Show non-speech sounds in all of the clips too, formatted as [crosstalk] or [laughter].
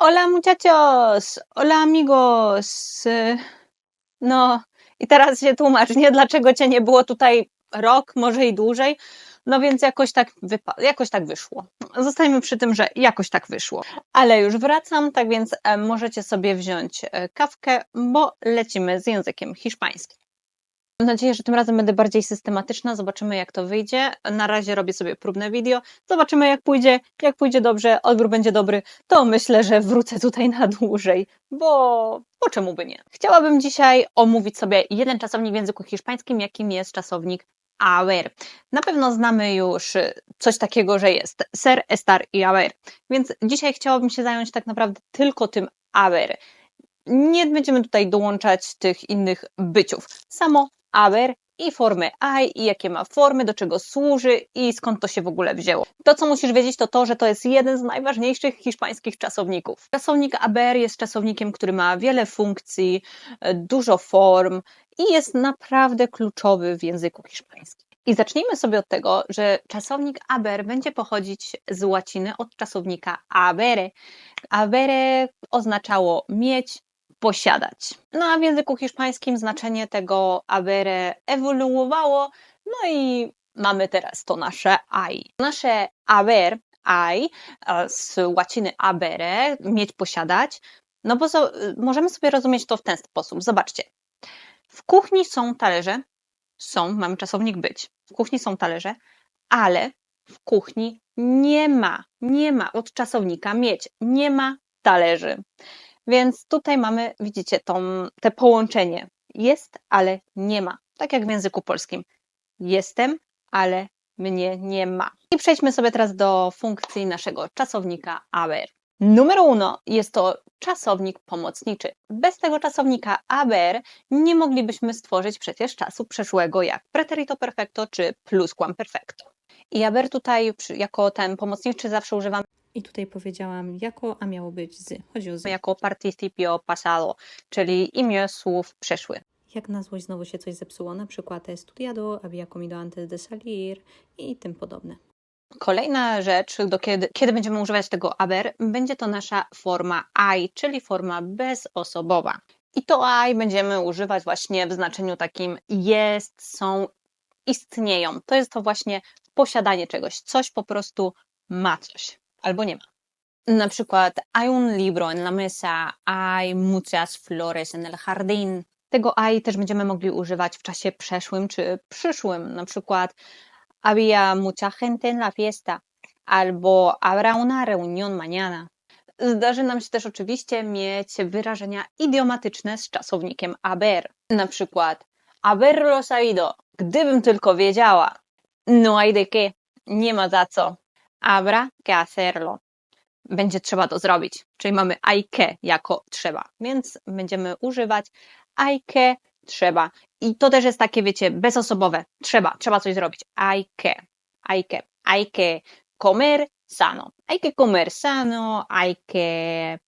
Hola muchachos, hola amigos. No i teraz się tłumacz, nie? Dlaczego cię nie było tutaj rok, może i dłużej? No więc jakoś tak, jakoś tak wyszło. Zostańmy przy tym, że jakoś tak wyszło. Ale już wracam, tak więc e, możecie sobie wziąć e, kawkę, bo lecimy z językiem hiszpańskim. Mam nadzieję, że tym razem będę bardziej systematyczna. Zobaczymy, jak to wyjdzie. Na razie robię sobie próbne video. Zobaczymy, jak pójdzie. Jak pójdzie dobrze, odbiór będzie dobry, to myślę, że wrócę tutaj na dłużej, bo, bo czemu by nie? Chciałabym dzisiaj omówić sobie jeden czasownik w języku hiszpańskim, jakim jest czasownik haber. Na pewno znamy już coś takiego, że jest ser, estar i haber. Więc dzisiaj chciałabym się zająć tak naprawdę tylko tym haber. Nie będziemy tutaj dołączać tych innych byciów. Samo haber i formę I, i jakie ma formy, do czego służy i skąd to się w ogóle wzięło. To, co musisz wiedzieć, to to, że to jest jeden z najważniejszych hiszpańskich czasowników. Czasownik haber jest czasownikiem, który ma wiele funkcji, e, dużo form i jest naprawdę kluczowy w języku hiszpańskim. I zacznijmy sobie od tego, że czasownik haber będzie pochodzić z łaciny od czasownika habere. Habere oznaczało mieć, posiadać. No a w języku hiszpańskim znaczenie tego habere ewoluowało, no i mamy teraz to nasze ai. Nasze haber, ai, z łaciny habere, mieć, posiadać, no bo zo- możemy sobie rozumieć to w ten sposób. Zobaczcie. W kuchni są talerze, są, mamy czasownik być. W kuchni są talerze, ale w kuchni nie ma, nie ma od czasownika mieć, nie ma talerzy. Więc tutaj mamy, widzicie, tą, te połączenie. Jest, ale nie ma. Tak jak w języku polskim. Jestem, ale mnie nie ma. I przejdźmy sobie teraz do funkcji naszego czasownika haber. Numer uno jest to czasownik pomocniczy. Bez tego czasownika haber nie moglibyśmy stworzyć przecież czasu przeszłego jak preterito perfecto czy plusquamperfecto. I haber tutaj jako ten pomocniczy zawsze używamy I tutaj powiedziałam jako, a miało być z. Chodzi o z. jako participio pasado, czyli imię słów przeszły. Jak na złość znowu się coś zepsuło, na przykład estudiado, había comido antes de salir i tym podobne. Kolejna rzecz, do kiedy, kiedy będziemy używać tego haber, będzie to nasza forma I, czyli forma bezosobowa. I to I będziemy używać właśnie w znaczeniu takim jest, są, istnieją. To jest to właśnie posiadanie czegoś. Coś po prostu ma coś albo nie ma. Na przykład hay un libro en la mesa, hay muchas flores en el jardín. Tego hay też będziemy mogli używać w czasie przeszłym czy przyszłym. Na przykład había mucha gente en la fiesta albo habrá una reunión mañana. Zdarzy nam się też oczywiście mieć wyrażenia idiomatyczne z czasownikiem haber. Na przykład haberlo sabido, gdybym tylko wiedziała. No hay de qué, nie ma za co. Habrá que hacerlo. Będzie trzeba to zrobić, czyli mamy hay que jako trzeba, więc będziemy używać hay que trzeba. I to też jest takie, wiecie, bezosobowe. Trzeba, trzeba coś zrobić. Hay que, hay que, hay que comer sano. Hay que comer sano, hay que...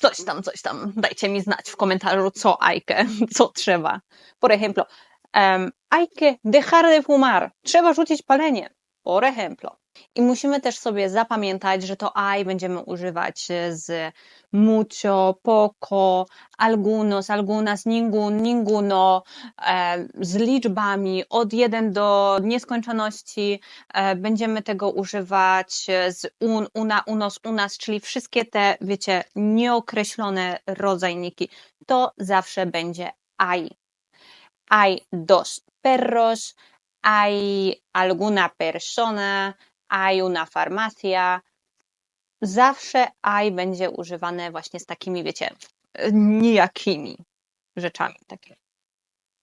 Coś tam, coś tam. Dajcie mi znać w komentarzu, co que, co trzeba. Por ejemplo, em, hay que dejar de fumar. Trzeba rzucić palenie. Por ejemplo. I musimy też sobie zapamiętać, że to I będziemy używać z mucho, poco, algunos, algunas, ningún, ninguno, e, z liczbami od 1 do nieskończoności. E, Będziemy tego używać z un, una, unos, unas, czyli wszystkie te, wiecie, nieokreślone rodzajniki. To zawsze będzie I. Hay dos perros, hay alguna persona, hay una farmacia. Zawsze I będzie używane właśnie z takimi, wiecie, nijakimi rzeczami. Takie,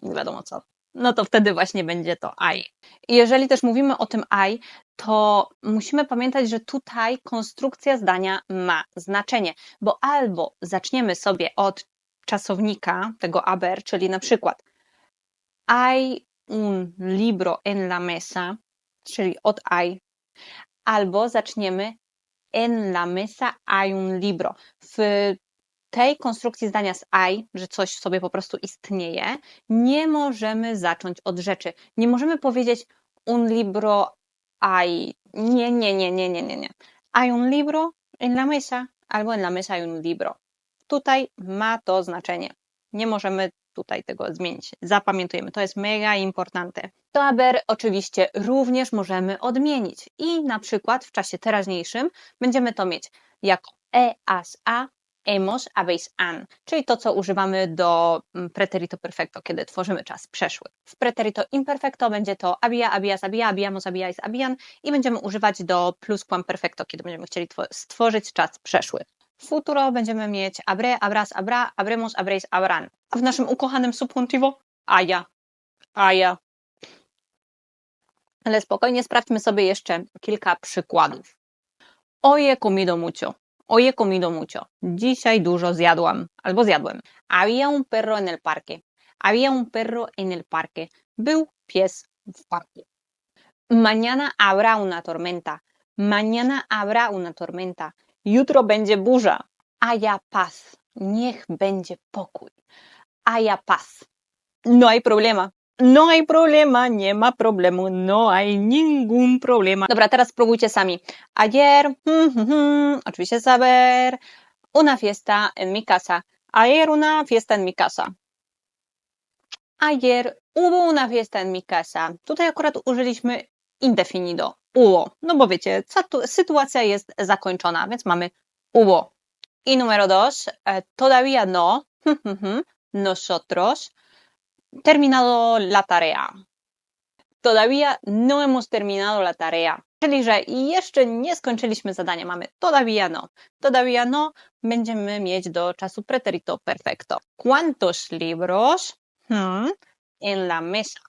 nie wiadomo co. No to wtedy właśnie będzie to I. Jeżeli też mówimy o tym I, to musimy pamiętać, że tutaj konstrukcja zdania ma znaczenie, bo albo zaczniemy sobie od czasownika tego haber, czyli na przykład hay un libro en la mesa, czyli od hay, albo zaczniemy en la mesa hay un libro. W tej konstrukcji zdania z I, że coś sobie po prostu istnieje, nie możemy zacząć od rzeczy. Nie możemy powiedzieć un libro hay. Nie, nie, nie, nie, nie, nie, nie. hay un libro en la mesa albo en la mesa hay un libro. Tutaj ma to znaczenie. Nie możemy tutaj tego zmienić. Zapamiętujemy, to jest mega importante. To haber oczywiście również możemy odmienić i na przykład w czasie teraźniejszym będziemy to mieć jako e, as, a, hemos, habéis, han, czyli to, co używamy do mm, preterito perfecto, kiedy tworzymy czas przeszły. W preterito imperfecto będzie to había, habías, había, habíamos, habíais, habían i będziemy używać do plusquamperfecto, kiedy będziemy chcieli two- stworzyć czas przeszły. Futuro będziemy mieć habré, habrás, habrá, habremos, habréis, habrán. A w naszym ukochanym subjuntivo haya, haya. Ale spokojnie sprawdźmy sobie jeszcze kilka przykładów. He comido mucho. He comido mucho. Dzisiaj dużo zjadłam albo zjadłem. Había un perro en el parque. Había un perro en el parque. Był pies w parku. Mañana habrá una tormenta. Mañana habrá una tormenta. Jutro będzie burza. Haya paz. Niech będzie pokój. Haya paz. No hay problema. No hay problema, nie ma problemu, no hay ningún problema. Dobra, teraz spróbujcie sami. Ayer, hmm, hmm, hmm, oczywiście saber, una fiesta en mi casa. Ayer una fiesta en mi casa. Ayer hubo una fiesta en mi casa. Tutaj akurat użyliśmy indefinido. Hubo. No bo wiecie, sytuacja jest zakończona, więc mamy hubo. Y número dos, eh, todavía no. hmm, [laughs] hmm, hmm, Nosotros terminado la tarea. Todavía no hemos terminado la tarea. Czyli, że jeszcze nie skończyliśmy zadania. Mamy todavía no. Todavía no będziemy mieć do czasu preterito perfecto. ¿Cuántos libros hmm, en la mesa?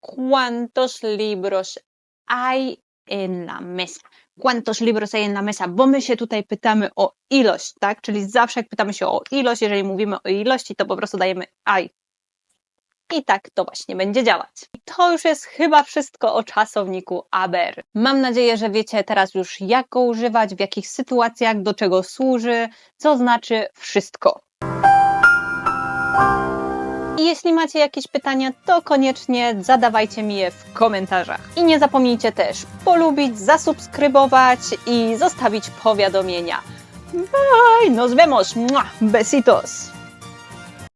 ¿Cuántos libros hay en la mesa? ¿Cuántos libros hay en la mesa? Bo my się tutaj pytamy o ilość, tak? Czyli zawsze jak pytamy się o ilość, jeżeli mówimy o ilości, to po prostu dajemy aj. I tak to właśnie będzie działać. I to już jest chyba wszystko o czasowniku aber. Mam nadzieję, że wiecie teraz już jak go używać, w jakich sytuacjach, do czego służy, co znaczy wszystko. I jeśli macie jakieś pytania, to koniecznie zadawajcie mi je w komentarzach. I nie zapomnijcie też polubić, zasubskrybować i zostawić powiadomienia. Bye! Nos vemos! Besitos!